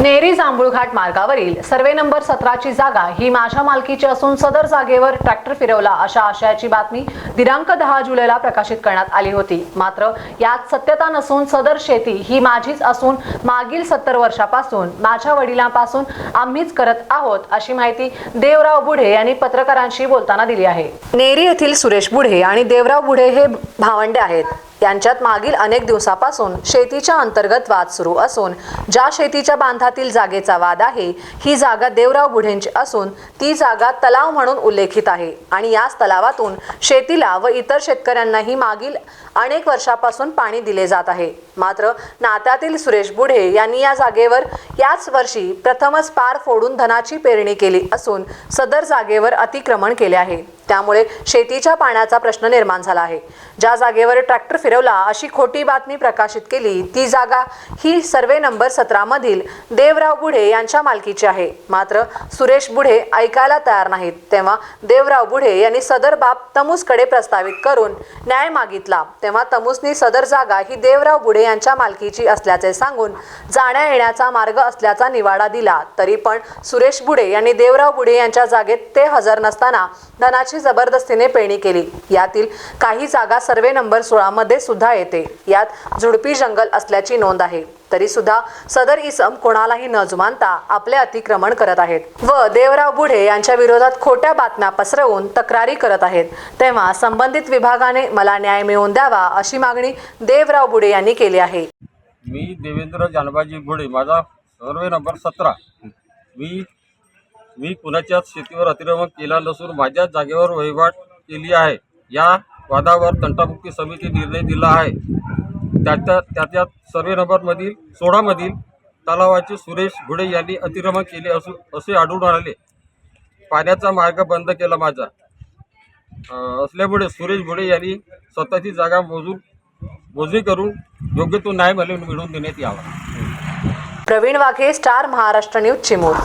नेरी जांभूळघाट मार्गावरील survey number सतराची जागा ही माझ्या मालकीची असून सदर जागेवर ट्रॅक्टर फिरवला अशा आशयाची बातमी दिनांक दहा जुलैला प्रकाशित करण्यात आली होती. मात्र यात सत्यता नसून सदर शेती ही माझीच असून मागील सत्तर वर्षापासून माझ्या वडिलांपासून आम्हीच करत आहोत अशी माहिती देवराव बुढे यांनी पत्रकारांशी बोलताना दिली आहे. नेरी येथील सुरेश बुढे आणि देवराव बुढे हे भावंडे आहेत. यांच्यात मागील अनेक दिवसापासून शेतीच्या अंतर्गत वाद सुरू असून ज्या शेतीच्या बांधातील जागेचा वाद आहे ही जागा देवराव बुढेंची असून ती जागा तलाव म्हणून उल्लेखित आहे. आणि याच तलावातून शेतीला व इतर शेतकऱ्यांनाही मागील अनेक वर्षापासून पाणी दिले जात आहे. मात्र नात्यातील सुरेश बुढे यांनी या जागेवर याच वर्षी प्रथमच पार फोडून धनाची पेरणी केली असून सदर जागेवर अतिक्रमण केले आहे. त्यामुळे शेतीच्या पाण्याचा प्रश्न निर्माण झाला आहे. ज्या जागेवर ट्रॅक्टर फिरवला अशी खोटी बातमी प्रकाशित केली ती जागा ही सर्वे नंबर सतरा मधील देवराव बुढे यांच्या मालकीची आहे. मात्र सुरेश बुढे ऐकायला तयार नाहीत. तेव्हा देवराव बुढे यांनी सदर बाब तमूसकडे प्रस्तावित करून न्याय मागितला. तेव्हा तमूसनी सदर जागा ही देवराव बुढे यांच्या मालकीची असल्याचे सांगून जाण्या येण्याचा मार्ग असल्याचा निवाडा दिला. तरी पण सुरेश बुढे यांनी देवराव बुढे यांच्या जागेत ते हजर नसताना धनाची जबरदस्तीने पेरणी केली. यातील काही जागा सर्वे नंबर सोळा मध्ये सुद्धा येते. यात झुडपी जंगल असल्याची नोंद आहे. तरी सुद्धा सदर इसम कोणालाही न जुमानता आपले अतिक्रमण करत आहेत. व देवराव बुढे यांच्या विरोधात खोट्या बातम्या पसरवून तक्रारी करत आहेत. तेव्हा संबंधित विभागाने मला न्याय मिळवून द्यावा अशी मागणी देवराव बुढे यांनी केली आहे. मी देवेंद्र जानबाजी बुढे माझा सर्वे नंबर सतरा. मी मी कुणाच्याच शेतीवर अतिक्रमण केला नसून माझ्याच जागेवर वहिवाट केली आहे. या वादावर तंटामुक्ती समिती निर्णय दिला आहे. त्याच्या त्याच्यात सर्वे नंबरमधील सोळामधील तलावाचे सुरेश घुडे यांनी अतिक्रमण केले असू असे आढळून आले. पाण्याचा मार्ग बंद केला माझा. असल्यामुळे सुरेश घुडे यांनी स्वतःची जागा मोजून मोजणी करून योग्य तो न्याय मला मिळवून देण्यात यावा. Praveen Waghe star Maharashtra news Chimur.